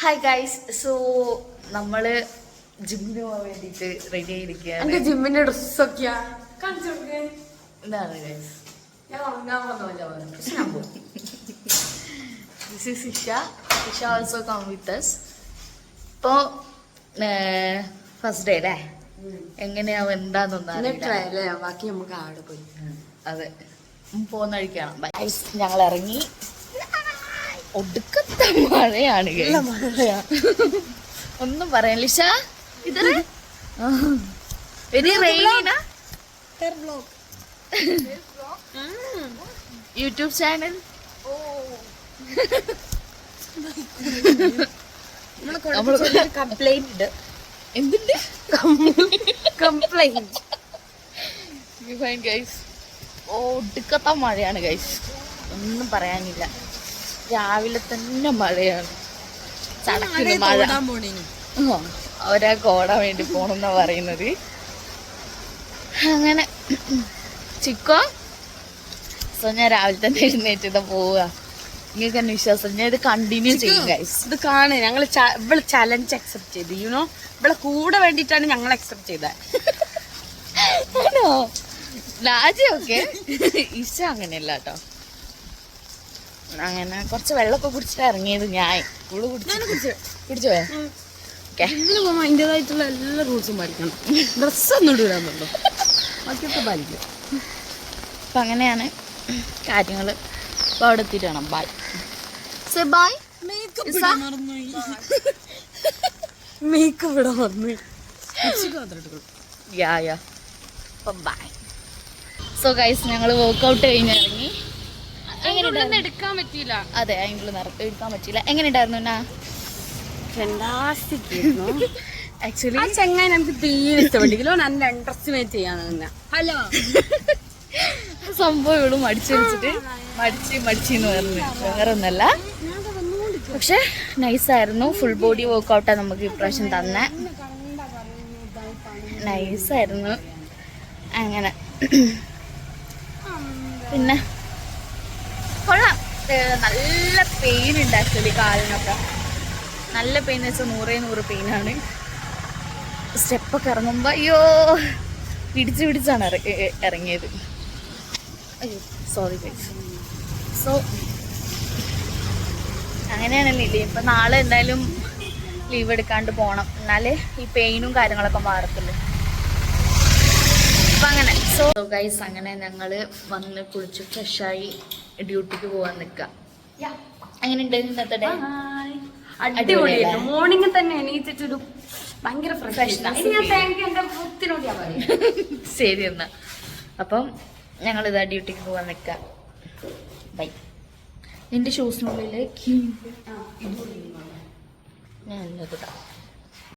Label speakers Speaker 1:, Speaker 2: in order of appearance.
Speaker 1: Hi guys so നമ്മൾ ജിമ്മിന് പോകാൻ വേണ്ടിട്ട് റെഡി ആയിരിക്കുകയാണ്.
Speaker 2: ജിമ്മിന്റെ ഡ്രസ്സൊക്കെയാ
Speaker 1: എന്താണ് guys this Isha Isha also come with ഇപ്പോൾ ഫസ്റ്റ് ഡേ അല്ലേ? എങ്ങനെയാവും എന്താന്നൊന്നും
Speaker 2: ബാക്കി നമുക്ക് ആടെ പോയി.
Speaker 1: അതെ. പോകുന്ന വഴിക്കാണ് ഞങ്ങൾ ഇറങ്ങി. ഒടുക്കത്തെ മഴയാണ്. ഒന്നും പറയാൻ ലിഷ ഇത് very rainy YouTube channel.
Speaker 2: Complaint
Speaker 1: എന്തിന്റെ
Speaker 2: കംപ്ലൈന്റ്
Speaker 1: ഗൈസ് ഒടുക്കത്തെ മഴയാണ് ഗൈസ് ഒന്നും പറയാനില്ല. രാവിലെ തന്നെ മഴയാണ്. ചടക്കുന്ന മഴ. അവരാ കോടാൻ വേണ്ടി പോണെന്നാ പറയുന്നത്. അങ്ങനെ. ചിക്കോ? സോ ഞാൻ രാവിലെ തന്നെ എഴുന്നേറ്റ് പോവുക. നിങ്ങൾക്ക് തന്നെ വിശ്വാസം. ഞാൻ ഇത് കണ്ടിന്യൂ ചെയ്യും ഗൈസ്
Speaker 2: ഇത് കാണ്. ഞങ്ങൾ ഇവിടെ ചലഞ്ച് അക്സെപ്റ്റ് ചെയ്ത്. യുനോ ഇവിടെ കൂടെ വേണ്ടിട്ടാണ് ഞങ്ങൾ അക്സെപ്റ്റ് ചെയ്തത്
Speaker 1: ആണോ? രാജയൊക്കെ ഇഷ അങ്ങനെയല്ല കേട്ടോ. അങ്ങനെ കുറച്ച് വെള്ളമൊക്കെ കുടിച്ചിട്ട് ഇറങ്ങിയത് ഞാൻ. കുടിച്ചു. കുടിച്ചോ. ഓക്കെ.
Speaker 2: ഇതിന് പോകുമ്പോൾ അതിന്റെതായിട്ടുള്ള എല്ലാ റൂൾസും പാലിക്കണം. ഡ്രസ്സൊന്നും ഇടാൻ പറ്റുള്ളൂ ബാക്കിയൊക്കെ പാലിക്കും.
Speaker 1: അപ്പം അങ്ങനെയാണ് കാര്യങ്ങൾ അപ്പോൾ അവിടെ എത്തിയിട്ട് വേണം. ബൈ സെ ബായ്
Speaker 2: മേക്കപ്പ് ഇടാൻ മറന്നു
Speaker 1: യാ യാ അപ്പം സോ ഗൈസ് ഞങ്ങൾ വർക്കൗട്ട് കഴിഞ്ഞ് ഇറങ്ങി.
Speaker 2: എടുക്കാൻ പറ്റിയില്ല.
Speaker 1: അതെ അതിനുള്ളിൽ നിറത്ത് എടുക്കാൻ പറ്റിയില്ല. എങ്ങനെയുണ്ടായിരുന്നു എന്നാ
Speaker 2: ഫെന്റാസ്റ്റിക്
Speaker 1: ആക്ച്വലി
Speaker 2: ചെങ്ങായി നമുക്ക് തീരെ ഇഷ്ടപ്പെട്ടില്ലോ നല്ല അണ്ടർസ്റ്റിമേറ്റ് ചെയ്യാന്ന് തന്നെ ഹലോ?
Speaker 1: സംഭവം ഇവൾ മടിച്ചു വെച്ചിട്ട് മടിച്ച് മടിച്ചെന്ന് പറഞ്ഞു. വേറെ ഒന്നല്ല പക്ഷെ നൈസായിരുന്നു ഫുൾ ബോഡി വർക്കൗട്ടാണ് നമുക്ക് ഇപ്രാവശ്യം തന്നെ. നൈസായിരുന്നു അങ്ങനെ. പിന്നെ? ഏ, നല്ല പെയിൻ ഉണ്ട് ആക്ച്വലി കാലിനൊക്കെ. നല്ല പെയിൻ എന്ന് വെച്ചാൽ നൂറേ നൂറ് പെയിനാണ് സ്റ്റെപ്പൊക്കെ ഇറങ്ങുമ്പോൾ അയ്യോ പിടിച്ച് പിടിച്ചാണ് ഇറങ്ങിയത്. അയ്യോ സോറി സോ അങ്ങനെയാണല്ലോ ഇല്ലേ ഇപ്പം നാളെ എന്തായാലും ലീവ് എടുക്കാണ്ട് പോകണം എന്നാലേ ഈ പെയിനും കാര്യങ്ങളൊക്കെ മാറത്തുള്ളൂ. അപ്പം അങ്ങനെ. സോ ഗൈസ് അങ്ങനെ ഞങ്ങൾ വന്ന് കുളിച്ച് ഫ്രഷായി ഡ്യൂട്ടിക്ക് പോവാൻ നിൽക്കാം എങ്ങനെയുണ്ട് ഇന്നത്തെ ഡേ
Speaker 2: അടിപൊളിയായിരുന്നു മോർണിംഗ് തന്നെ എണീറ്റിട്ടൊരു ഭയങ്കര
Speaker 1: ശരി എന്നാ. അപ്പം ഞങ്ങൾ ഇതാ ഡ്യൂട്ടിക്ക് പോവാൻ നിൽക്കാം ബൈ നിന്റെ ഷൂസിനുള്ളിൽ ഞാൻ ഇടാം